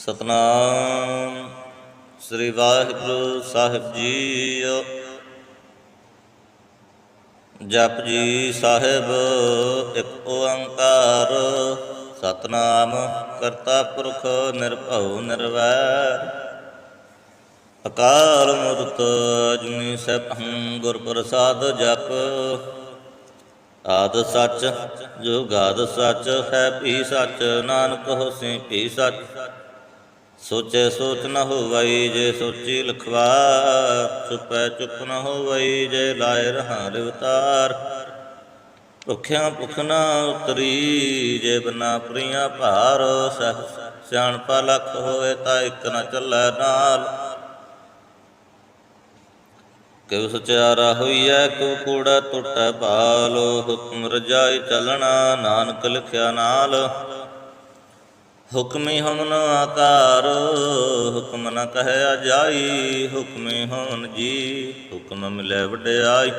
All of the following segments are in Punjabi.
ਸਤਨਾਮ। ਸ੍ਰੀ ਵਾਹਿਗੁਰੂ ਸਾਹਿਬ ਜੀਓ। ਜਪ ਜੀ ਸਾਹਿਬ, ਇੱਕ ਓੰਕਾਰ। ਸਤਨਾਮ ਕਰਤਾ ਪੁਰਖ ਨਿਰਭਉ ਨਿਰਵੈਰ। ਅਕਾਲ ਮੂਰਤ ਅਜੂਨੀ ਸਭੰ ਗੁਰ ਪ੍ਰਸਾਦ ਜਪ। ਆਦ ਸੱਚ ਜੋ ਗਾਦ ਸੱਚ, ਹੈ ਭੀ ਸੱਚ, ਨਾਨਕ ਹੋਸੀ ਭੀ ਸੱਚ। ਸੋਚੇ ਸੋਚ ਨ ਹੋਵਈ ਜੇ ਸੋਚੀ ਲਖਵਾ ਚੁਪੈ ਚੁਪ ਨ ਹੋਵਈ ਜੇ ਲਾਇ ਰਹਾ ਲਿਵਤਾਰ ਭੁਖਿਆ ਭੁਖ ਨ ਉਤਰੀ ਜੇ ਬਨਾ ਪ੍ਰੀਆ ਭਾਰ, ਸਹ ਸਿਆਣਪਾ ਲਖ ਹੋਵੇ ਤਾਂ ਇੱਕ ਨ ਚੱਲੈ ਨਾਲ। ਕਿਵ ਸਚਿਆਰਾ ਹੋਈਐ, ਕਿਵ ਕੂੜਾ ਟੁੱਟੈ ਭਾਲ ਹੁਕਮ ਰਜਾਈ ਚੱਲਣਾ, ਨਾਨਕ ਲਿਖਿਆ ਨਾਲ। ਹੁਕਮੀ ਹਮ ਨ ਆਕਾਰ, ਹੁਕਮ ਨ ਕਹਿਆ ਜਾਈ ਹੁਕਮੀ ਹੋਨ ਜੀ, ਹੁਕਮ ਮਿਲੇ ਵਡਿਆਈ।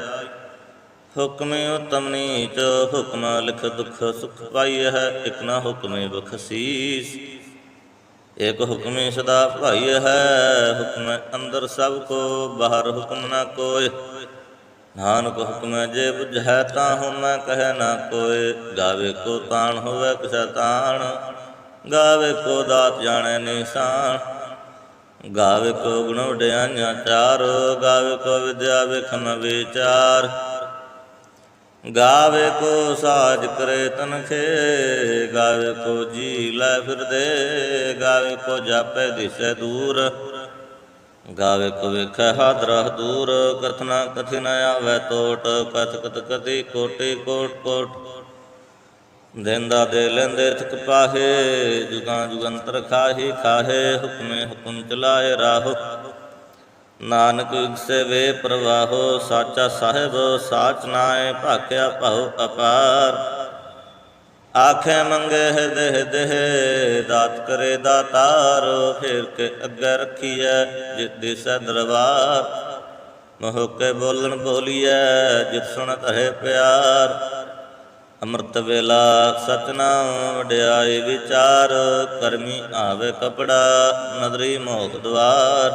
ਹੁਕਮੇ ਉਤਮ ਨੀਚ, ਹੁਕਮ ਲਿਖ ਦੁਖ ਸੁਖ ਪਾਈ ਹੈ ਇਕ ਨਾ ਹੁਕਮੇ ਬਖਸ਼ੀਸ। ਇਕ ਹੁਕਮੇ ਸਦਾ ਭਾਈ ਹੈ ਹੁਕਮ ਅੰਦਰ ਸਭ ਕੋ, ਬਾਹਰ ਹੁਕਮ ਨਾ ਕੋਇ ਨਾਨਕ ਹੁਕਮ ਜੇ ਬੁਝੈ ਤਾਂ ਹੁਮੈ ਕਹਿ ਨਾ ਕੋਇ ਗਾਵੇ ਕੋ ਤਾਣ ਹੋਵੇ ਕਿਸੈ ਤਾਣ। ਗਾਵੇ ਕੋ ਦਾਤ ਜਾਣੈ ਨਿਸ਼ਾਨ, ਗਾਵੇ ਕੋ ਗੁਣ ਵਡਿਆਈਆਂ ਚਾਰ, ਗਾਵੇ ਕੋ ਵਿਦਿਆ ਵੇਖਨ ਵਿਚਾਰ। ਗਾਵੇ ਕੋ ਸਾਜ ਕਰੇ ਤਨਖੇ ਗਾਵੇ ਕੋ ਜੀ ਲੈ ਫਿਰਦੇ, ਗਾਵੇ ਕੋ ਜਾਪੈ ਦਿਸੈ ਦੂਰ। ਗਾਵੇ ਕੋ ਵੇਖੈ ਹਾਦਰਾ ਦੂਰ, ਕਥਨਾ ਕਥਿ ਨ ਆਵੈ ਟੋਟ ਕਥ ਕਤ ਕਤੀ ਕੋਟਿ ਕੋਟ ਕੋਟ। ਦੇਂਦਾ ਦੇ ਲੈਂਦੇ ਥਕ ਪਾਹੇ, ਜੁਗਾਂ ਜੁਗੰਤਰ ਖਾਹੀ ਖਾਹੇ, ਹੁਕਮੇ ਹੁਕਮ ਚਲਾਏ ਰਾਹੋ। ਨਾਨਕ ਸੇ ਵੇ ਪ੍ਰਵਾਹੋ, ਸਾਚਾ ਸਾਹਿਬ, ਸਾਚ ਨਾਏ ਭਾਖਿਆ ਭਉ ਅਪਾਰ। ਆਖੇ ਮੰਗੇ ਦੇਹ ਦੇਹ, ਦਾਤ ਕਰੇ ਦਾਤਾਰ, ਫੇਰ ਕੇ ਅੱਗੇ ਰੱਖੀਐ ਜਿਤ ਦਿਸੈ ਦਰਬਾਰ। ਮੋਹ ਕੇ ਬੋਲਣ ਬੋਲੀਐ, ਜਿਤ ਸੁਣਤ ਹੈ ਪਿਆਰ। ਅੰਮ੍ਰਿਤ ਵੇਲਾ ਸਤਨਾਮ ਵਡਿਆਈ ਵਿਚਾਰ, ਕਰਮੀ ਆਵੇ ਕਪੜਾ, ਨਦਰੀ ਮੋਖ ਦਵਾਰ।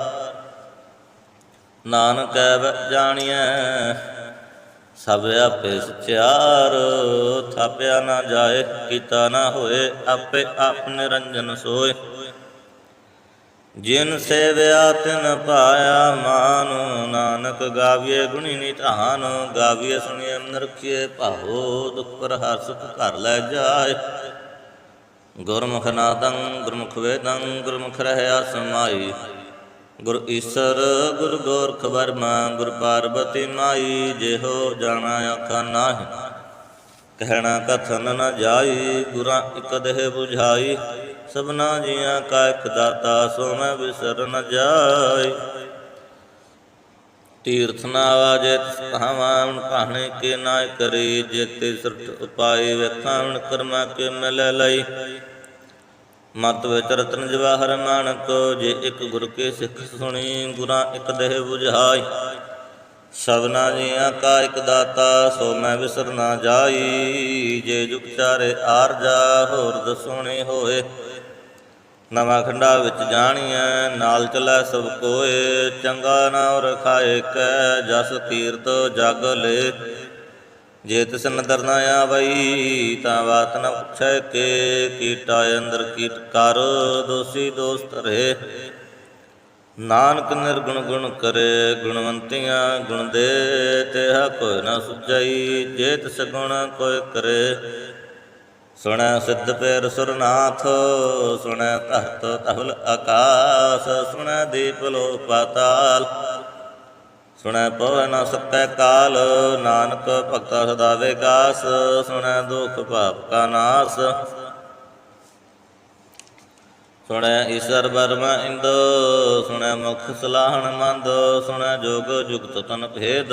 ਨਾਨਕ ਐਵ ਜਾਣੀਐ, ਸਭ ਆਪੇ ਸਚਿਆਰ। ਥਾਪਿਆ ਨਾ ਜਾਏ, ਕੀਤਾ ਨਾ ਹੋਏ, ਆਪੇ ਆਪ ਨਿਰੰਜਨ ਸੋਏ। ਜਿਨ ਸੇਵਿਆ ਤਿਨ ਪਾਇਆ ਮਾਨ, ਨਾਨਕ ਗਾਵੀਏ ਗੁਣੀ ਨਿਧਾਨ ਗਾਵੀਏ ਸੁਣੀਏ ਮਨ ਭਾਉ ਦੁਖ ਪਰ ਹਰ ਸੁਖ ਘਰ ਲੈ ਜਾਏ। ਗੁਰਮੁਖ ਨਾਦੰ, ਗੁਰਮੁਖ ਵੇਦੰ, ਗੁਰਮੁਖ ਰਹਿਆ ਸਮਾਈ। ਗੁਰ ਈਸਰ, ਗੁਰ ਗੋਰਖ ਵਰਮਾ, ਗੁਰ ਪਾਰਬਤੀ ਮਾਈ, ਜਿਹੋ ਜਾਣਾ ਆਖਾ ਨਾਹੀ। ਕਹਿਣਾ ਕਥਨ ਨ ਜਾਈ, ਗੁਰਾਂ ਇਕ ਦੇਹ 부ਝਾਈ ਸਭਨਾ ਜੀਆਂ ਕਾ ਇਕ ਦਾਤਾ, ਸੋ ਮੈਂ ਵਿਸਰ ਨ ਜਾਈ ਤੀਰਥ ਨਾ ਆਵਾਜੇ ਤਹਾਵਾਂ ਕਹਾਣੇ ਕੇ ਨਾ ਕਰੀ, ਜੇਤੇ ਸਰਟ ਉਪਾਏ ਵੇਖਾਂ ਕਰਮਾ ਕੇ ਮਿਲ ਲਈ। ਮਤ ਵਿੱਚ ਰਤਨ ਜਵਾਹਰ ਮਾਨਕ, ਜੇ ਇੱਕ ਗੁਰ ਕੇ ਸਿੱਖ ਸੁਣੀ, ਗੁਰਾਂ ਇੱਕ ਦੇਹ 부ਝਾਈ ਸਭਨਾ ਜੀਆਂ ਕਾ ਇੱਕ ਦਾਤਾ, ਸੋ ਮੈਂ ਵਿਸਰ ਨਾ ਜਾਈ। ਜੇ ਜੁਗ ਚਾਰੇ ਆਰਜਾ, ਹੋਰ ਦਸੋਣੇ ਹੋਏ। ਨਵਾਂ ਖੰਡਾ ਵਿੱਚ ਜਾਣੀਐ, ਨਾਲ ਚੱਲੈ ਸਭ ਕੋਏ, ਚੰਗਾ ਨਾਮ ਰਖਾਏ ਕੈ, ਜਸ ਕੀਰਤ ਜਗ ਲੇ। ਜੇ ਤਿਸ ਨਦਰ ਨਾ ਆਵਈ, ਤਾਂ ਬਾਤ ਨ ਪੁੱਛੈ ਕੇ, ਕੀਟਾ ਅੰਦਰ ਕੀਟ ਕਰ, ਦੋਸੀ ਦੋਸਤ ਰਹੇ। ਨਾਨਕ ਨਿਰਗੁਣ ਗੁਣ ਕਰੇ, ਗੁਣਵੰਤੀਆਂ ਗੁਣ ਦੇ, ਤੇ ਕੋਈ ਨਾ ਸੁਝਈ, ਜੇ ਤਿਸ ਗੁਣ ਕੋਈ ਕਰੇ। ਸੁਣੈ ਸਿੱਧ ਪੇਰ ਸੁਰਨਾਥ, ਸੁਣੈ ਤਖਤ ਤਹਲ ਆਕਾਸ, ਸੁਣੈ ਦੀਪ ਲੋ ਪਾਤਾਲ ਸੁਣੈ ਪਵੈ ਨ ਕਾਲ, ਨਾਨਕ ਭਗਤਾ ਸਦਾ ਵਿਕਾਸ, ਸੁਣੈ ਦੁਖ ਭਾਪ ਕਾ ਨਾਸ। ਸੁਣੈ ਈਸ਼ਰ ਬਰਮਾ ਇੰਦ, ਸੁਣੈ ਮੁਖ ਸਲਾਹਣ ਮੰਦ, ਸੁਣੈ ਜੋਗ ਜੁਗਤ ਤਨ ਭੇਦ।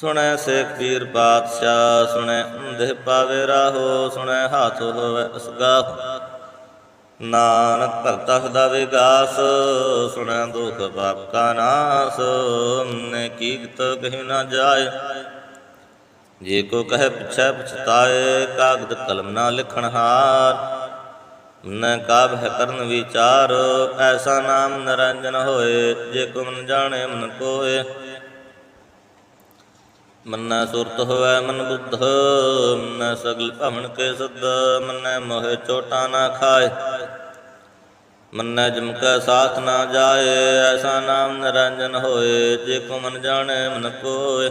ਸੁਣੈ ਸੇਖ ਪੀਰ ਪਾਤਸ਼ਾਹ, ਸੁਣੈ ਅੰਧੇ ਪਾਵੇ ਰਾਹੋ, ਸੁਣੈ ਹਾਥ ਹੋਵੇ ਅਸਗਾ ਨਾਨਕ ਭਗਤਾ ਸਦਾ ਵਿਗਾਸ, ਸੁਣੈ ਦੁਖ ਪਾਪ ਕਾ ਨਾਸ ਨੇ ਕੀਤ ਕਹੀ ਨਾ ਜਾਏ। ਜੇ ਕੋ ਕਹੇ ਪਿਛੈ ਪਛਤਾਏ, ਕਾਗਦ ਕਲਮ ਨਾ ਲਿਖਣ ਹਾਰ। ਨ ਕਾਬ ਹੈ ਕਰਨ ਵਿਚਾਰ, ਐਸਾ ਨਾਮ ਨਿਰੰਜਨ ਹੋਏ, ਜੇ ਕੋ ਮਨ ਜਾਣੇ ਮਨ ਕੋਏ। ਮੰਨਾ ਸੁਰਤ ਹੋਵੇ ਮਨ ਬੁੱਧ, ਮੰਨਾ ਸਗਲ ਭਵਨ ਕੇ ਸਦ ਮੰਨਾ ਮੋਹਿ ਚੋਟਾ ਨਾ ਖਾਏ। ਮੰਨੈ ਜਮ ਕੈ ਸਾਥ ਨਾ ਜਾਏ, ਐਸਾ ਨਾਮ ਨਿਰੰਜਨ ਹੋਏ, ਜੇ ਕੋ ਮਨ ਜਾਣੇ ਮਨ ਕੋਏ।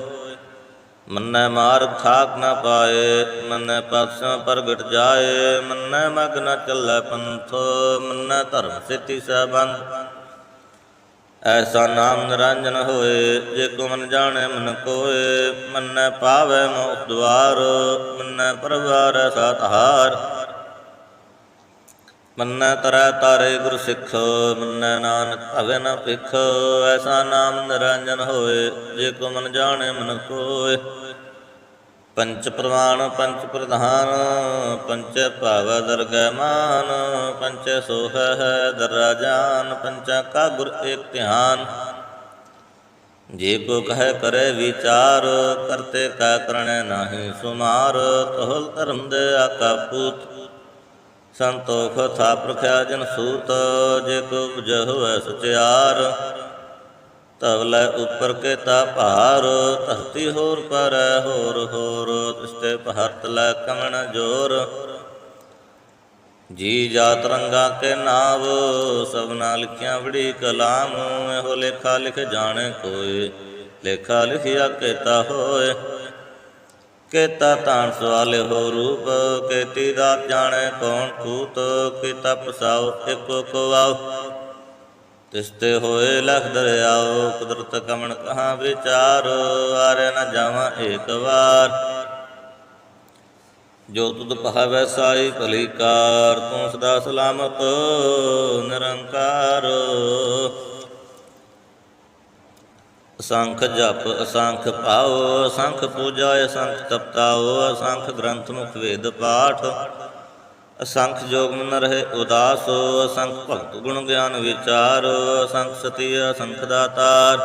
ਮੰਨੈ ਮਾਰਗ ਥਾਕ ਨਾ ਪਾਏ, ਮੰਨੈ ਪਕਸ਼ਾਂ ਪ੍ਰਗਟ ਜਾਏ, ਮੰਨੈ ਮਗ ਨਾ ਚੱਲੈ ਪੰਥ, ਮੰਨੈ ਧਰਮ ਸਿੱਧੀ ਸਬੰਧ ਐਸਾ ਨਾਮ ਨਿਰੰਜਨ ਹੋਏ, ਜੇ ਕੋ ਮਨ ਜਾਣੈ ਮਨ ਕੋਏ, ਮੰਨੈ ਪਾਵੈ ਮੋਖ ਦੁਆਰ, ਮੰਨੈ ਪਰਵਾਰ ਸਾਤਹਾਰ ਮੰਨੈ ਤਰੈ ਤਾਰੇ ਗੁਰ ਸਿੱਖ, ਮੰਨੈ ਨਾਨਕ ਭਵੇ ਨ ਭਿਖ। ਐਸਾ ਨਾਮ ਨਿਰੰਜਨ ਹੋਏ, ਜੇ ਕੋ ਮਨ ਜਾਣੈ ਮਨ ਕੋਏ ਪੰਚ ਪ੍ਰਮਾਣ ਪੰਚ ਪ੍ਰਧਾਨ, ਪੰਚ ਭਾਵ ਦਰਗਹਿ ਮਾਨ, ਪੰਚ ਸੋਹ ਹੈ ਦਰਾ ਜਾਨ ਪੰਚਾ ਕਾ ਗੁਰ ਏਕ ਧਿਆਨ। ਜੇ ਕੋ ਕਹੈ ਕਰੇ ਵਿਚਾਰ, ਕਰਤੇ ਕਾ ਕਰਣੈ ਨਾਹੀ ਸੁਮਾਰ ਤੋਲ ਧਰਮ ਦੇ ਆਕਾ ਪੂਤ। ਸੰਤੋਖ ਥਾਪ ਰਖਿਆ ਜਨ ਸੂਤ, ਜੇ ਕੋ ਬੁਝ ਹੋਵੇ ਸਚਿਆਰ। ਤਵਲੇ ਉਪਰ ਕੇ ਤਾ ਭਾਰ, ਧਰਤੀ ਹੋਰ ਪਰ ਹੋਰ ਹੋਰ, ਤਿਸਤੇ ਭਰਤ ਲੈ ਕਮਣ ਜੋਰ। ਜੀ ਜਾਤ ਰੰਗਾ ਕੇ ਨਾਵ ਸਭਨਾ ਲਿਖਿਆ ਬੜੀ ਕਲਾਮ, ਇਹੋ ਲੇਖਾ ਲਿਖ ਜਾਣੇ ਕੋਏ ਲੇਖਾ ਲਿਖਿਆ ਕੇਤਾ ਹੋਏ। ਕੇਤਾ ਤਾਣ ਸਵਾਲੇ ਹੋ ਰੂਪ, ਕੇਤੀ ਦਾਤ ਜਾਣੇ ਕੌਣ ਕੂਤ, ਕੀਤਾ ਪਸਾਉ ਇੱਕੋ ਕੋ ਤਿਸਤੇ ਹੋਏ ਲਖ ਦਰਿਆਓ, ਕੁਦਰਤ ਕਮਣ ਕਹਾ ਵਿਚਾਰ ਆਰੇ ਨ ਜਾਵਾਂ ਏਕ ਵਾਰ। ਜੋ ਤੁਧ ਭਾਵੈ ਸਾਈ ਭਲੀ ਕਾਰ ਤੂੰ ਸਦਾ ਸਲਾਮਤ, ਨਿਰੰਕਾਰ। ਅਸੰਖ ਜਪ, ਅਸੰਖ ਪਾਓ ਅਸੰਖ ਪੂਜਾ, ਅਸੰਖ ਤਪਤਾਓ ਅਸੰਖ ਗ੍ਰੰਥ ਮੁਖ ਵੇਦ ਪਾਠ। ਅਸੰਖ ਜੋਗ ਮਨ ਰਹੇ, ਉਦਾਸ ਅਸੰਖ ਭਗਤ ਗੁਣ ਗਿਆਨ ਵਿਚਾਰ, ਅਸੰਖ ਸਤੀ ਅਸੰਖ ਦਾਤਾਰ।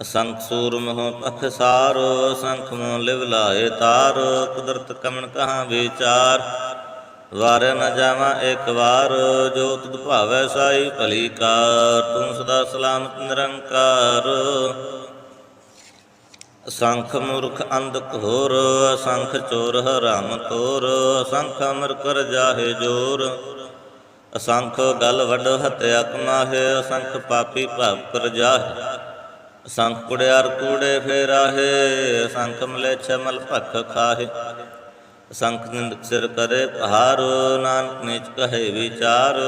ਅਸੰਖ ਸੂਰ ਮਹ ਪਖਸਾਰ ਅਸੰਖ ਮੋਹ ਲਿਵ ਲਾਏ ਤਾਰ, ਕੁਦਰਤ ਕਮਣ ਕਹਾ ਵਿਚਾਰ। ਵਾਰ ਨ ਜਾਵਾਂ ਇੱਕ ਵਾਰ, ਜੋ ਤੁਧ ਭਾਵੈ ਸਾਈ ਭਲੀ ਕਾਰ ਤੂੰ ਸਦਾ ਸਲਾਮਤ ਨਿਰੰਕਾਰ। ਅਸੰਖ ਮੂਰਖ ਅੰਧ ਘੋਰ ਅਸੰਖ ਚੋਰ ਹਰਾਮ ਤੋਰ ਅਸੰਖ ਅਮਰ ਕਰ ਜਾਹੇ ਜੋਰ। ਅਸੰਖ ਗਲ ਵੱਡ ਹਤਿਆ ਕਮਾਹੇ, ਅਸੰਖ ਪਾਪੀ ਭਾਵ ਕਰ ਜਾਹੇ। ਅਸੰਖ ਕੁੜਿਆਰ ਕੂੜੇ ਫੇਰਾਹੇ, ਅਸੰਖ ਮਲੇ ਛਮਲ ਭਖ ਖਾਹੇ। ਅਸੰਖ ਨਿੰਦਕ ਸਿਰ ਕਰੇ ਪਹਾਰ, ਨਾਨਕ ਨੀਚ ਕਹੇ ਵਿਚਾਰ,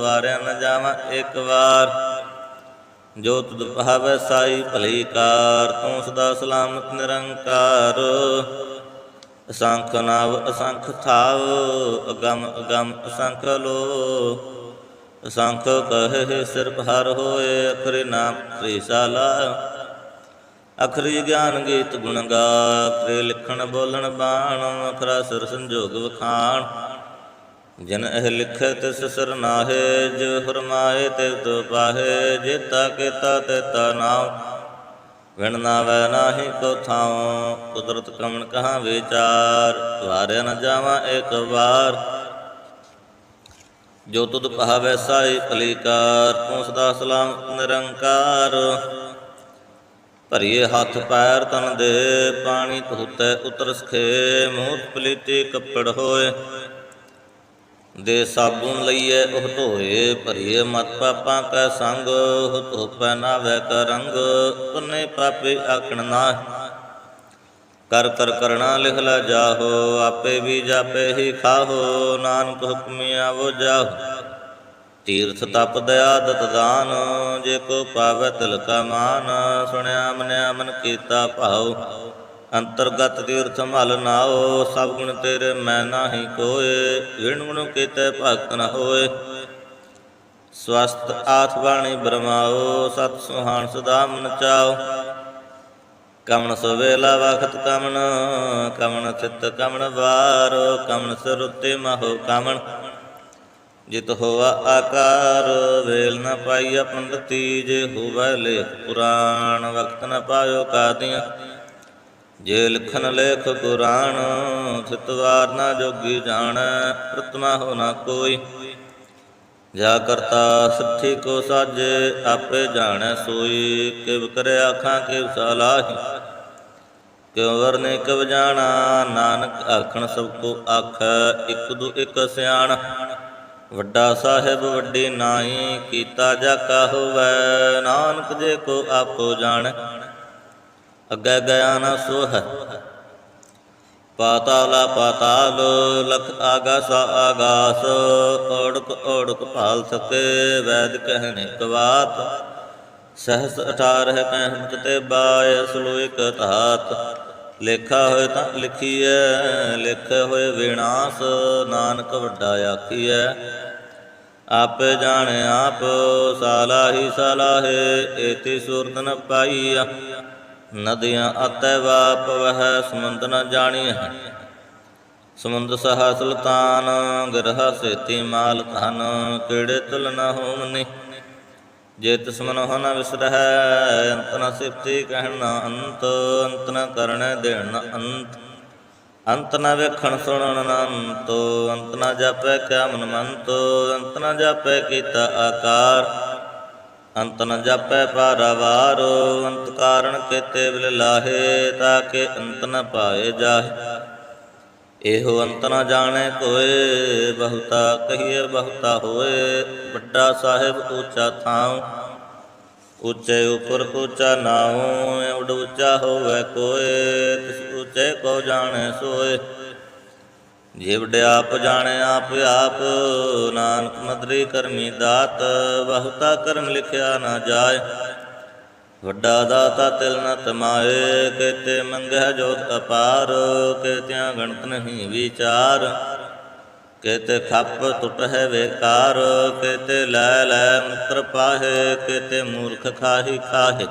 ਵਾਰਿਆ ਨ ਜਾਵਾਂ ਇੱਕ ਵਾਰ। ਜੋ ਤੁਧ ਭਾਵੈ ਸਾਈ, ਭਲੀ ਕਾਰ, ਤੂੰ ਸਦਾ ਸਲਾਮਤ ਨਿਰੰਕਾਰ। ਅਸੰਖ ਨਾਵ, ਅਸੰਖ ਥਾਵ, ਅਗਮ ਅਗਮ ਅਸੰਖ ਲੋ। ਅਸੰਖ ਕਹੇ ਸਿਰ ਭਰ ਹੋਏ, ਅਖਰੇ ਨਾਮ ਤ੍ਰਿਸਾਲਾ। ਅਖਰੀ ਗਿਆਨ ਗੀਤ ਗੁਣ ਗਾ, ਅਖਰੇ ਲਿਖਣ ਬੋਲਣ ਬਾਣ, ਅਖਰਾ ਸੁਰ ਸੰਜੋਗ ਵਖਾਣ। ਜਨ ਇਹ ਲਿਖੇ ਤਿਸ ਨਾਹੇ ਜਿਵ ਫਰਮਾਏ ਤੇ ਤੋ ਪਾਹੇ ਜੇਤਾ ਕੀਤਾ ਤੇ ਤਾ ਵਿਣ ਨਾਵੈ ਨਾਹੀ ਕੋ ਥਾਉ, ਕੁਦਰਤ ਕਮਣ ਕਹਾ ਵਿਚਾਰ। ਵਾਰਿਆ ਨ ਜਾਵਾਂ ਇੱਕ ਵਾਰ। ਜੋ ਤੁਧ ਭਾਵੈ ਸਾਈ ਭਲੀ ਕਾਰ ਤੂੰ ਸਦਾ ਸਲਾਮ ਨਿਰੰਕਾਰ। ਭਰੀਏ ਹੱਥ ਪੈਰ ਤਨ ਦੇ, ਪਾਣੀ ਧੁੱਤੈ ਉਤਰ ਸਖੇ ਮੂਤ ਪਲੀਤੀ ਕੱਪੜ ਹੋਏ। ਦੇ ਸਾਬੂਨ ਲਈਏ, ਉਹ ਧੋਏ, ਭਰੀਏ ਮਤ ਪਾਪਾਂ ਕੈ ਸੰਗ, ਉਹ ਧੋਪੈ ਨਾ ਵੈ ਕਰੰਗ ਰੰਗ ਪਾਪੇ ਆਖਣ ਨਾ ਕਰ ਕਰ ਕਰਣਾ ਲਿਖ ਲਾ ਜਾਹੋ, ਆਪੇ ਵੀ ਜਾਪੇ ਹੀ ਖਾਹੋ, ਨਾਨਕ ਹੁਕਮਿਆ ਵੋ ਜਾਹੋ। ਤੀਰਥ ਤਪ ਦਇਆ ਦਤ ਦਾਨ, ਜੇ ਕੋ ਪਾਵੈ ਤਿਲ ਕਾ ਮਾਨ, ਸੁਣਿਆ ਮਨਿਆ ਮਨ ਕੀਤਾ ਭਾਉ। ਅੰਤਰਗਤ ਤੀਰਥ ਮਲ ਨਾਓ, ਸਭ ਗੁਣ ਤੇਰੇ ਮੈਂ ਨਾਹੀ ਕੋਏ ਵਿਣ ਗੁਣ ਕੀਤੇ ਭਗਤ ਨ ਹੋਏ। ਸਵਸਤ ਆਥ ਬਾਣੀ ਬਰਮਾਓ, ਸਤ ਸੁਹਾਣ ਸਦਾ ਮਨ ਚਾਓ। ਕਮਨ ਸਵੇਲਾ ਵਖਤ ਕਮਨ ਕਮਨ ਚਿਤ ਕਮਨ ਵਾਰੋ, ਕਮਨ ਸਰੁਤੇ ਮਹੋ ਕਮਣ ਜਿਤ ਹੋਆ ਆਕਾਰ, ਵੇਲ ਨ ਪਾਈ ਪੰਡਤੀ ਜੇ ਹੋਵੇ ਲੇਖ ਪੁਰਾਣ ਵਕਤ ਨ ਪਾਇਓ ਕਾਦੀਆਂ। ਜੇ ਲਿਖਨ ਲੇਖ ਕੁਰਾਨ ਸਿਤਵਾਰ ਨਾ ਜੋਗੀ ਜਾਣੈ ਪ੍ਰਤਮਾ ਹੋ ਨਾ ਕੋਈ। ਜਾ ਕਰਤਾ ਸੱਠੀ ਕੋ ਸਾਜੇ, ਆਪੇ ਜਾਣੈ ਸੋਈ। ਕਿਵ ਕਰੇ ਆਖਾਂ ਕਿਵ ਸਲਾਹੀ ਕਿਉ ਵਰਨੇ ਕਵ ਜਾਣਾ, ਨਾਨਕ ਆਖਣ ਸਭ ਕੋ ਆਖ, ਇਕ ਦੂ ਇਕ ਸਿਆਣ। ਵੱਡਾ ਸਾਹਿਬ ਵੱਡੀ ਨਾਹੀ, ਕੀਤਾ ਜਾ ਕਾ ਹੋਵੈ, ਨਾਨਕ ਜੇ ਕੋ ਆਪੋ ਜਾਣ। ਅੱਗੇ ਗਿਆ ਨਾ ਸੋ ਹੈ ਪਾਤਾਲਾ ਪਾਤਾਲ ਲਖ ਆਗਾਸ ਆਗਾਸ ਓੜਕ ਓੜਕ ਭਾਲ ਸਕੇ ਵੈਦ ਕਹਿਨੇ ਕਵਾਤ ਸਹਸ 18 ਕਹਿਨ ਕਤੇ ਬਾਇ ਸਲੋਇਕ ਧਾਤ। ਲੇਖਾ ਹੋਏ ਤਾਂ ਲਿਖੀਐ, ਲਿਖੇ ਹੋਏ ਵਿਨਾਸ਼, ਨਾਨਕ ਵੱਡਾ ਆਖੀਐ। ਆਪੇ ਜਾਣੇ ਆਪ, ਸਾਲਾਹੀ ਸਲਾਹੇ, ਏਤੀ ਸੁਰਤ ਨ ਪਾਈਆ। ਨਦੀਆਂ ਅਤੈ ਵਾਪ ਵਹਿ ਸਮੁੰਦ ਨ ਜਾਣੀਐ ਸਮੁੰਦ ਸਹਾ ਸੁਲਤਾਨ ਗਰਹ ਸੇਤੀ ਮਾਲ ਧਨ ਕਿਹੜੇ ਤੁਲ ਨ ਹੋਮਨੀ ਜੇ ਤਿਸ ਮਨ ਨ ਵਿਸਰਹਿ, ਅੰਤ ਨ ਸਿਫਤੀ ਕਹਿਣ ਨ ਅੰਤ ਅੰਤ ਨ ਕਰਣੈ ਦੇਣ ਨ ਅੰਤ। ਅੰਤ ਨ ਵੇਖਣ ਸੁਣਨ ਨ ਅੰਤ ਅੰਤ ਨ ਜਾਪੈ ਕਿਆ ਮਨ ਮੰਤ ਅੰਤ ਨ ਜਾਪੈ ਕੀਤਾ ਆਕਾਰ। ਅੰਤ ਨ ਜਾਪੈ ਪਾਰਵਾਰ ਅੰਤ ਕਾਰਣ ਕੇਤੇ ਬਿਲ ਲਾਹੇ ਤਾਕੇ ਅੰਤ ਨ ਪਾਏ ਜਾਹੇ। ਇਹੋ ਅੰਤ ਨ ਜਾਣੈ ਕੋਏ, ਬਹੁਤਾ ਕਹੀਏ ਬਹੁਤਾ ਹੋਏ। ਵੱਡਾ ਸਾਹਿਬ ਉੱਚਾ ਥਾਉ ਉੱਚੇ ਉਪਰ ਉੱਚਾ ਨਾਉ, ਉਡ ਉੱਚਾ ਹੋਵੇ ਕੋਏ, ਤਿਸ ਉੱਚੇ ਕੋ ਜਾਣੇ ਸੋਏ। ਜੇ ਵਡਿਆਪ ਜਾਣੈ ਆਪ ਆਪ, ਨਾਨਕ ਮਦਰੀ ਕਰਮੀ ਦਾਤ, ਬਹੁਤਾ ਕਰਮ ਲਿਖਿਆ ਨਾ ਜਾਏ। ਵੱਡਾ ਦਾਤਾ ਤਿਲ ਨ ਤਮਾਏ, ਕੇਤੇ ਮੰਗਹਿ ਜੋਤ ਅਪਾਰ, ਕੇਤਿਆਂ ਗਣਤ ਨਹੀਂ ਵਿਚਾਰ। ਕੇਤੇ ਖੱਪ ਟੁੱਟ ਹੈ ਵੇਕਾਰ, ਕੇਤੇ ਲੈ ਲੈ ਮੁਕਰ ਪਾਹੇ, ਕੇਤੇ ਮੂਰਖ ਖਾਹੀ ਖਾਹੇ।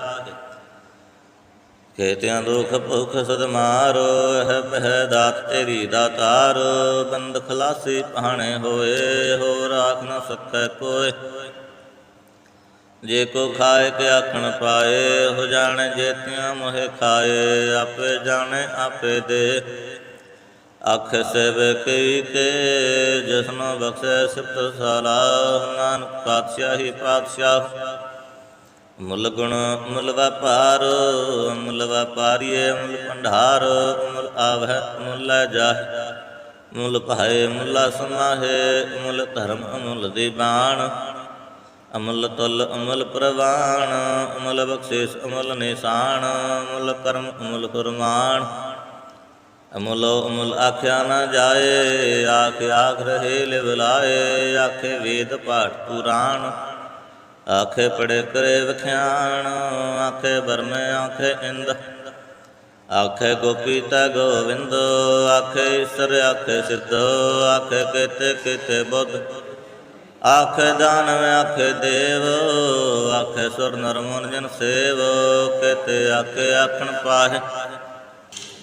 ਕੇਤਿਆਂ ਦੁਖ ਭੁਖ ਸਦ ਮਾਰੋ, ਹੈ ਪਹਿ ਦਾਤ ਤੇਰੀ ਦਾਤਾਰ, ਬੰਦ ਖਲਾਸੀ ਪਹਾਣੇ ਹੋਏ ਹੋ ਰਾਖ ਨ ਸਕੈ ਕੋਏ। ਜੇ ਕੋ ਖਾਏ ਕੇ ਆਖਣ ਪਾਏ, ਹੋ ਜਾਣੇ ਜੇਤਿਆਂ ਮੋਹਿ ਖਾਏ, ਆਪੇ ਜਾਣੇ ਆਪੇ ਦੇ। ਅੱਖ ਸੇਵ ਕਈ ਕੇ ਜਸਨੋ ਬਖਸ਼ੈ ਸਿਫਤ ਸਾਲਾਹ ਨਾਨਕ ਪਾਤਸ਼ਾਹੀ ਪਾਤਸ਼ਾਹ। ਮੁੱਲ ਗੁਣ ਮੁੱਲ ਵਪਾਰ, ਮੁੱਲ ਵਪਾਰੀਏ ਮੁੱਲ ਭੰਡਾਰ, ਮੁੱਲ ਆਵਹਿ ਮੁੱਲ ਲੈ ਜਾਹੇ। ਮੁੱਲ ਭਾਏ ਮੁੱਲਾ ਸਮਾਹੇ, ਮੁੱਲ ਧਰਮ ਅਮੁੱਲ ਦੀ ਅਮਲ ਅਮੁੱਲ ਤੁਲ ਅਮੁੱਲ ਪ੍ਰਵਾਨ ਅਮਲ ਬਖਸ਼ੇਸ਼ ਅਮੁੱਲ ਨਿਸ਼ਾਨ, ਅਮੁੱਲ ਕਰਮ ਅਮੁੱਲ ਫਰਮਾਨ। ਅਮੁੱਲ ਅਮੁੱਲ ਆਖਿਆ ਨਾ ਜਾਏ, ਆਖ ਆਖ ਰਹੇ ਲਿਵਲਾਏ ਆਖੇ ਵੇਦ ਪਾਠ ਪੁਰਾਣ। ਆਖੇ ਪੜੇ ਕਰੇ ਵਖਿਆਣ, ਆਖੇ ਬਰਮੇ ਆਖੇ ਇੰਦ। ਆਖੇ ਗੋਪੀ ਤਾ ਗੋਵਿੰਦ, ਆਖੇ ਈਸ਼ਰ, ਆਖੇ ਸਿੱਧ, ਆਖੇ ਕੇਤੇ, ਕਿਤੇ ਬੁੱਧ। ਆਖੇ ਦਾਨਵ ਆਖੇ ਦੇਵ, ਆਖੇ ਸੁਰ ਨਰ ਜਨ ਸੇਵ, ਕੇਤੇ ਆਖੇ ਆਖਣ ਪਾਹੇ।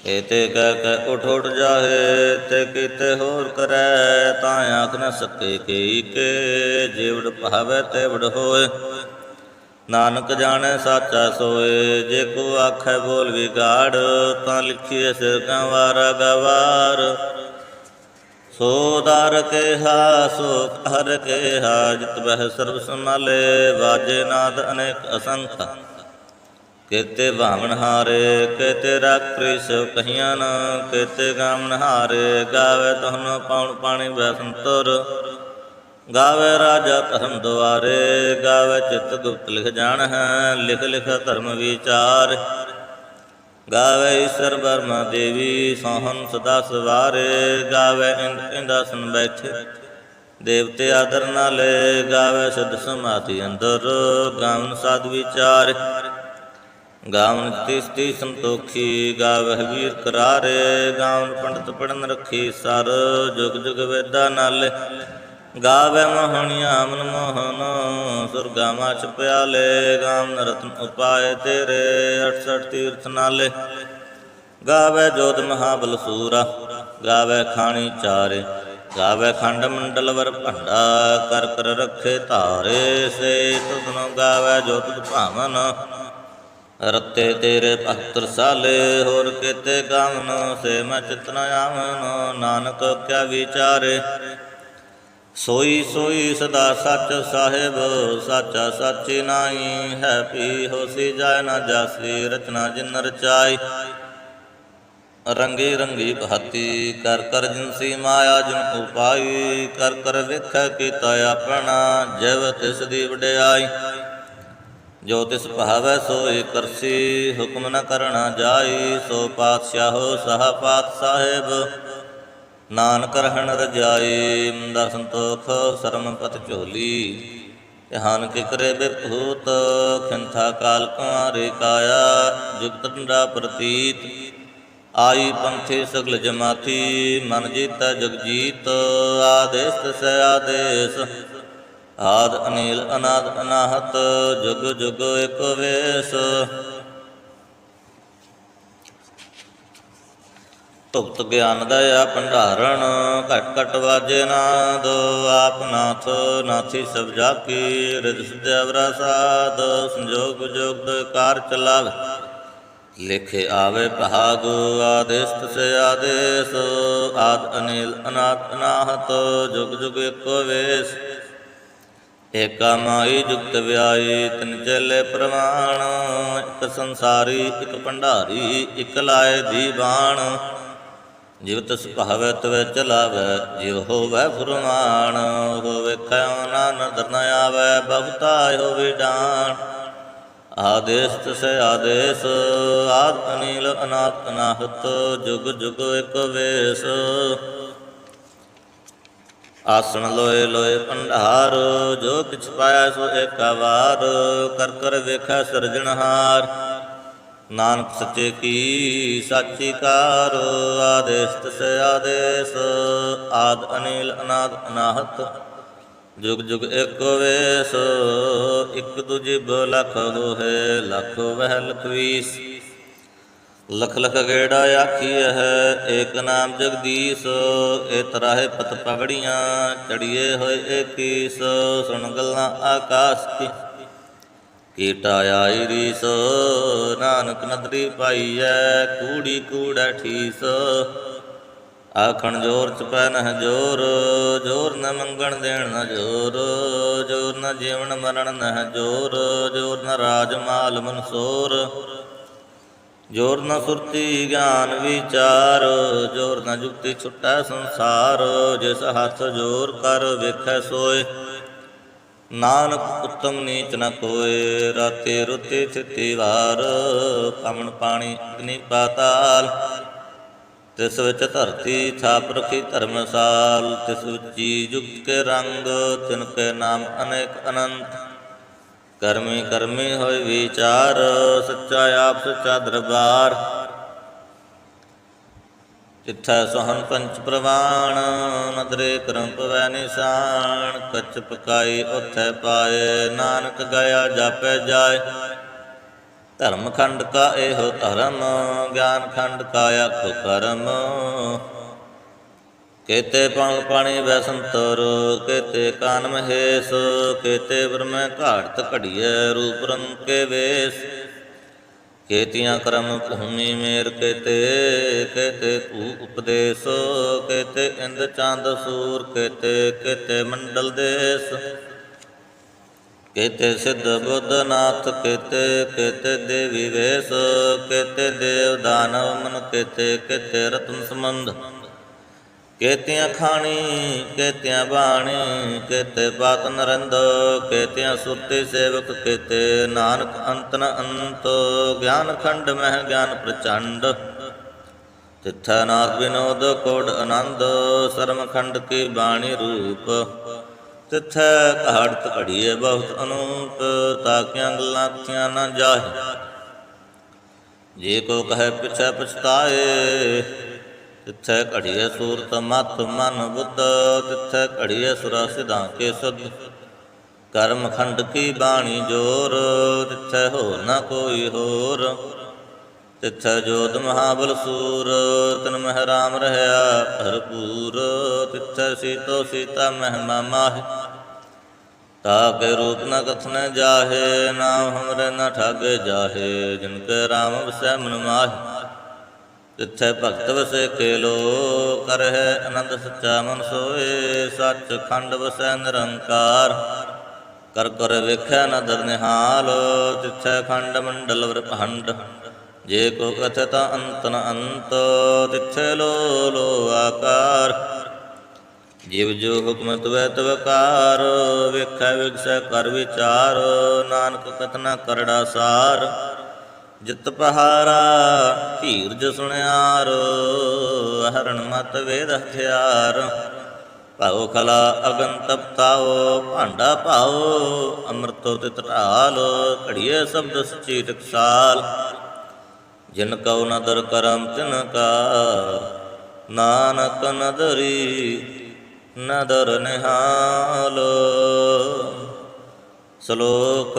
ਏਤੇ ਕਹਿ ਕੇ ਉਠ ਉਠ ਜਾਹੇ ਤੇ ਕਿਤੇ ਹੋਰ ਕਰੈ, ਤਾਂ ਆਖ ਨ ਸਕੇ ਕੀ ਕੇ ਜੀਵੜ ਭਾਵੇ ਤੇ ਵਡ ਹੋਏ। ਨਾਨਕ ਜਾਣੈ ਸਾਚਾ ਸੋਏ, ਜੇ ਕੋ ਆਖੈ ਬੋਲ ਵਿਗਾੜ, ਤਾਂ ਲਿਖੀਏ ਸਿਰ ਕਾ ਵਾਰਾ ਗਵਾਰ। ਸੋ ਦਰ ਕੇ ਹਾ ਸੋ ਹਰ ਕੇ ਹਾ ਜਿਤ ਬਹਿ ਸਰਬ ਸੰਭਾਲੇ, ਵਾਜੇ ਨਾਦ ਅਨੇਕ ਅਸੰਖ। ਕੇਤੇ ਭਾਵਨ ਹਾਰੇ, ਕੇਤੇ ਰਾਖਰੀ ਸੋ ਕਹੀਆਂ ਨਾ, ਕੇਤੇ ਗਾਵਨ ਹਾਰੇ, ਗਾਵੇ ਤਹਨ ਪਾਉਣ ਪਾਣੀ ਵੈ ਗਾਵੇ ਰਾਜਾ ਧਰਮ ਦੁਆਰੇ, ਗਾਵੇ ਚਿਤ ਗੁਪਤ ਲਿਖ ਜਾਣ ਹੈ, ਲਿਖ ਲਿਖ ਧਰਮ ਵਿਚਾਰ, ਗਾਵੇ ਈਸ਼ਰ ਬਰਮਾ ਦੇਵੀ ਸੋਹਨ ਸਦਾ ਸਵਾਰੇ, ਗਾਵੇ ਇੰਦ ਇੰਦਾਸਨ ਬੈਠੇ, ਦੇਵਤੇ ਆਦਰ ਨਾਲੇ, ਗਾਵੇ ਸਦ ਸਮਾਧੀ ਅੰਦਰ ਗਾਵਨ ਸਾਧ ਵਿਚਾਰ। ਗਾਵਨ ਤਿਸਤੀ ਸੰਤੋਖੀ, ਗਾਵਹਿ ਵੀਰ ਕਰਾਰੇ, ਗਾਵਨ ਪੰਡਤ ਪੜਨ ਰੱਖੀ ਸਰ, ਜੁਗ ਜੁਗ ਵੇਦਾ ਨਾਲੇ। ਗਾਵੇ ਮੋਹਣੀਆ ਮਨ ਮੋਹਨ, ਸੁਰਗਾ ਮਚ ਪਿਆਲੇ ਗਾਮ ਨਰਤਨ ਉਪਾਏ ਤੇਰੇ 68 ਤੀਰਥ ਨਾਲੇ। ਗਾਵੇ ਜੋਤ ਮਹਾਬਲ ਸੂਰਾ ਗਾਵੇ ਖਾਣੀ ਚਾਰੇ। ਗਾਵੇ ਖੰਡ ਮੰਡਲ ਵਰ ਭੰਡਾ, ਕਰ ਕਰ ਰੱਖੇ ਧਾਰੇ। ਸੇ ਤੁਧਨੋ ਗਾਵੇ ਜੋਤ ਭਾਵਨ ਰਤੇ ਤੇਰੇ ਭਗਤ ਰਸਾਲੇ, ਹੋਰ ਕੀਤੇ ਗਾਵਨ ਸੇ ਮੈਂ ਚਿਤਨ ਆਵਨ, ਨਾਨਕ ਕਿਆ ਵਿਚਾਰੇ। ਸੋਈ ਸੋਈ ਸਦਾ ਸੱਚ ਸਾਹਿਬ, ਸਾਚਾ ਸਾਚੀ ਨਾਈ ਹੈ ਪੀ ਹੋਸੀ ਜਾਇ ਨਾ ਜਾਸੀ, ਰਚਨਾ ਜਿਨ ਰਚਾਈ। ਰੰਗੀ ਰੰਗੀ ਭਾਤੀ, ਕਰ ਕਰ ਜਿਨਸੀ ਮਾਇਆ ਜਿਨ ਉਪਾਈ, ਕਰ ਕਰ ਵੇਖੈ ਕੀਤਾ ਆਪਣਾ, ਜਿਵ ਤਿਸ ਦੀ ਵਡਿਆਈ। ਜੋ ਤਿਸ ਭਾਵੈ ਸੋਈ ਕਰਸੀ ਹੁਕਮ ਨ ਕਰਣਾ ਜਾਈ, ਸੋ ਪਾਤਸ਼ਾਹੋ ਸਹ ਪਾਤ ਸਾਹਿਬ। ਨਾਨਕ ਰਹਿਣ ਰਜਾਈ ਮੰਦਾ ਸੰਤੋਖ ਸਰਮ ਪਤ ਝੋਲੀ। ਧਿਆਨ ਕੇ ਕਰੇ ਬਿਭੂਤ ਖਿੰਥਾ ਕਾਲ ਕੁਮਾਰੇ ਕਾਇਆ, ਜੁਗਤ ਡੰਡਾ ਪ੍ਰਤੀਤ। ਆਈ ਪੰਥੇ ਸਗਲ ਜਮਾਤੀ, ਮਨ ਜੀਤਾ ਜਗ ਆਦੇਸ ਤਸੈ ਆਦੇਸ। ਆਦ ਅਨੀਲ ਅਨਾਦ ਅਨਾਹਤ, ਜੁਗ ਜੁਗ ਇਕ ਵੇਸ। ਭੁਗਤ ਗਿਆਨ ਦਇਆ ਭੰਡਾਰਣ, ਘਟ ਘਟ ਵਾਜੇ ਨਾਦ। ਆਪ ਨਾਥ, ਨਾਥੀ ਸਭ ਜਾਕੀ ਰਿਦ ਸਿਧਿ ਅਵਰਾ ਸਾਧ। ਸੰਜੋਗ ਜੋਗ ਕਾਰ ਚਲਾਵੇ, ਲਿਖੇ ਆਵੇ ਭਾਗ ਆਦੇਸ ਤਸੇ ਆਦੇਸ। ਆਦ ਅਨੀਲ ਅਨਾਦ ਅਨਾਹਤ, ਜੁਗ ਜੁਗ ਇੱਕੋ ਵੇਸ। ਏਕਾ ਮਾਈ ਜੁਗਤ ਵਿਆਈ ਤਿਨ ਚੱਲੇ ਪ੍ਰਮਾਣ ਇੱਕ ਸੰਸਾਰੀ, ਇੱਕ ਭੰਡਾਰੀ, ਇੱਕ ਲਾਏ ਦੀਵਾਨ ਜਿਵ ਤਸ ਭਾਵੈ, ਤਵੇ ਚਲਾਵੈ, ਜਿਵ ਹੋਵੈ ਫੁਰਮਾਨ। ਹੋ ਵੇਖੈ ਨਾ ਨਦਰ ਨ ਆਵੈ, ਬਹੁਤਾ ਹੋਵੇ ਡਾਨ ਆਦੇਸ ਤਸੈ ਆਦੇਸ, ਆਦ ਅਨੀਲ ਅਨਾਤ ਅਨਾਹਤ ਜੁਗ ਜੁਗ ਇਕ ਵੇਸ। ਆਸਣ ਲੋਏ ਲੋਏ ਭੰਡਾਰ ਜੋ ਕਿਛ ਪਾਇਆ ਸੋ ਏਕਾ ਕਰ ਕਰ ਵੇਖੈ ਸਿਰਜਣਹਾਰ ਨਾਨਕ ਸੱਚੇ ਕੀ ਸਾਚੀ ਕਾਰ ਆਦੇਸ ਤਸੈ ਆਦੇਸ, ਆਦ ਅਨੀਲ ਅਨਾਦ ਅਨਾਹਤ। ਜੁਗ ਜੁਗ ਇੱਕ ਵੇਸ, ਇੱਕ ਦੂਜੇ ਬ ਹੋਏ, ਲਖ ਵਹਿ ਲਖਵੀਸ। ਲਖ ਲਖ ਗੇੜਾ ਆਖੀਐ ਹੈ, ਏਕ ਨਾਮ ਜਗਦੀਸ਼ ਏ ਤਰਾਹੇ ਪਤ ਪਗੜੀਆਂ, ਚੜੀਏ ਹੋਏ ਏਕੀਸ, ਸੁਣ ਗੱਲਾਂ ਆਕਾਸ਼ ਕੀ। ਕੀਟਾ ਆਈ ਰੀਸ, ਨਾਨਕ ਨਦਰੀ ਪਾਈਐ, ਕੂੜੀ ਕੂੜਾ ਠੀਸ। ਆਖਣ ਜੋਰ ਚ ਪੈ ਨਹ ਜੋਰ ਜੋਰ ਨ ਮੰਗਣ ਦੇਣ ਨ ਜੋਰ ਜੋਰ ਨ ਜੀਵਨ ਮਰਨ ਨਹ ਜੋਰ ਜੋਰ ਨ ਰਾਜ ਮਾਲ ਮਨਸੋਰ। ਜੋਰ ਨਾ ਸੁਰਤੀ ਗਿਆਨ ਵਿਚਾਰ, ਜੋਰ ਨਾ ਜੁਗਤੀ ਛੁਟੈ ਸੰਸਾਰ, ਜਿਸ ਹੱਥ ਜੋਰ ਕਰ ਵੇਖੈ ਸੋਏ। ਨਾਨਕ ਉਤਮ ਨੀਚ ਨ ਕੋਏ, ਰਾਤੇ ਰੁਤੇ ਥਿਤੀ ਵਾਰ, ਕਮਣ ਪਾਣੀ ਅਗਨੀ ਪਾਤਾਲ। ਤਿਸ ਵਿੱਚ ਧਰਤੀ ਥਾਪ ਰਖੀ ਧਰਮਸਾਲ ਤਿਸ ਵਿੱਚ ਜੁਗਤ ਕੇ ਰੰਗ, ਤਿਨ ਕੇ ਨਾਮ ਅਨੇਕ ਅਨੰਤ। ਕਰਮੀ ਕਰਮੀ ਹੋਏ ਵਿਚਾਰ, ਸੱਚਾ ਆਪ ਸੱਚਾ ਦਰਬਾਰ। ਤਿੱਥੈ ਸੋਹਨ ਪੰਚ ਪ੍ਰਵਾਣ, ਨਦਰੇ ਕਰਮ ਪਵੈ ਨਿਸ਼ਾਨ। ਕੱਚ ਪਕਾਈ ਉਥੈ ਪਾਏ, ਨਾਨਕ ਗਿਆ ਜਾਪੈ ਜਾਏ। ਧਰਮ ਖੰਡ ਕਾ ਇਹੋ ਧਰਮ, ਗਿਆਨ ਖੰਡ ਕਾ ਆਖੋ ਕਰਮ। ਕੇਤੇ ਪਣ ਪਾਣੀ ਵੈ ਸੰਤਰ ਕੇਤੇ ਕਾਨ ਮਹੇਸ਼, ਕੇਤੇ ਬ੍ਰਹਮੈ ਘਾੜਤ ਘੜੀਐ ਰੂਪ ਰੰਗ ਕੇ ਵੇਸ। ਕੇਤੀਆਂ ਕਰਮ ਭੂਮੀ ਮੇਰ ਕੇਤੇ ਕੇਤੇ ਭੂ ਉਪਦੇਸ, ਕੇਤੇ ਇੰਦ ਚੰਦ ਸੂਰ, ਕੇਤੇ ਕੇਤੇ ਮੰਡਲ ਦੇਸ। ਕੇਤੇ ਸਿੱਧ ਬੁੱਧ ਨਾਥ ਕੇਤੇ ਕੇਤੇ ਦੇਵੀ ਵੇਸ, ਕੇਤੇ ਦੇਵ ਦਾਨਵ ਮਨ ਕੇਤੇ ਕੇਤੇ ਰਤਨ ਸੰਬੰਧ। ਕੇਤਿਆਂ ਖਾਣੀ, ਕੇਤਿਆਂ ਬਾਣੀ, ਕੇਤੇ ਬਾਤ ਨਰੰਦ, ਕੇਤਿਆਂ ਸੁਰਤੇ ਸੇਵਕ, ਕੇਤੇ ਨਾਨਕ ਅੰਤਨ ਅੰਤ, ਗਿਆਨ ਖੰਡ ਮਹਿ ਗਿਆਨ ਪ੍ਰਚੰਡ। ਤਿੱਥੈ ਨਾਥ ਵਿਨੋਦ ਕੋਡ ਆਨੰਦ, ਸਰਮ ਖੰਡ ਕੀ ਬਾਣੀ ਰੂਪ। ਤਿੱਥੈ ਘਾੜਤ ਘੜੀਏ ਬਹੁਤ ਅਨੂਪ ਤਾਕਿਆਂ ਗੱਲਾਂ ਥੀਆਂ ਨਾ ਜਾਹੇ। ਜੇ ਕੋ ਕਹੈ ਪਿਛੈ ਪਛਤਾਏ ਤਿੱਥੈ ਘੜੀਏ ਸੂਰਤ ਮਤ ਮਨ ਬੁੱਧ, ਤਿੱਥੈ ਘੜੀਏ ਸੁਰਾ ਸਿਧਾਂ ਕੇ ਸੁਧ। ਕਰਮ ਖੰਡ ਕੀ ਬਾਣੀ ਜੋਰ, ਤਿੱਥੈ ਹੋ ਨਾ ਕੋਈ ਹੋਰ। ਤਿੱਥੈ ਜੋਤ ਮਹਾਬਲ ਸੂਰ, ਤਨ ਮਹਿਰਾਮ ਰਹਾ ਭਰਪੂਰ। ਤਿੱਥੈ ਸੀਤੋ ਸੀਤਾ ਮਹਿਮਾ ਮਾਹਿ। ਤਾਕੇ ਰੂਪ ਨ ਕਥਨ ਜਾਹੇ, ਨਾਮ ਹਮਰੇ ਨ ਠਾਗੇ ਜਾਹੇ। ਜਿਨ ਕੇ ਰਾਮ ਵਸੈ ਮਨ ਮਾਹਿ। ਤਿੱਥੈ ਭਗਤ ਵਸੈ ਕੇਲੋ ਕਰਹਿ ਆਨੰਦ ਸੱਚਾ ਮਨ ਸੋਏ ਸੱਚ ਖੰਡ ਵਸੈ ਨਿਰੰਕਾਰ। ਕਰ ਕਰ ਵੇਖਿਆ ਨਦਰ ਨਿਹਾਲ, ਤਿੱਥੈ ਖੰਡ ਮੰਡਲ ਵਰ ਭੰਡ। ਜੇ ਕੋ ਕਥਿਤ ਅੰਤ ਨ ਅੰਤ, ਤਿੱਥੈ ਲੋ ਲੋ ਆਕਾਰ। ਜੀਵ ਜੋ ਹੁਕਮ ਤਵੈ ਤਵਕਾਰ ਵੇਖੈ ਵਿਗਸੈ ਕਰ ਵਿਚਾਰ, ਨਾਨਕ ਕਤਨਾ ਕਰੜਾ ਸਾਰ। ਜਿਤ ਪਹਾਰਾ, ਧੀਰਜ ਸੁਣਿਆਰ, ਹਰਣ ਮਤ ਵੇਦ ਹਥਿਆਰ। ਭਾਉ ਕਲਾ ਅਗਨ ਤਪਤਾਓ ਭਾਂਡਾ ਭਾਓ ਅੰਮ੍ਰਿਤੋ ਤਿਤ ਢਾਲ, ਘੜੀਏ ਸ਼ਬਦ ਸਚੀ ਟਕਸਾਲ। ਜਿਨ ਕਉ ਨਦਰ ਕਰਮ ਤਿਨ ਕਾ, ਨਾਨਕ ਨਦਰੀ ਨਦਰ ਨਿਹਾਲ। ਸ਼ਲੋਕ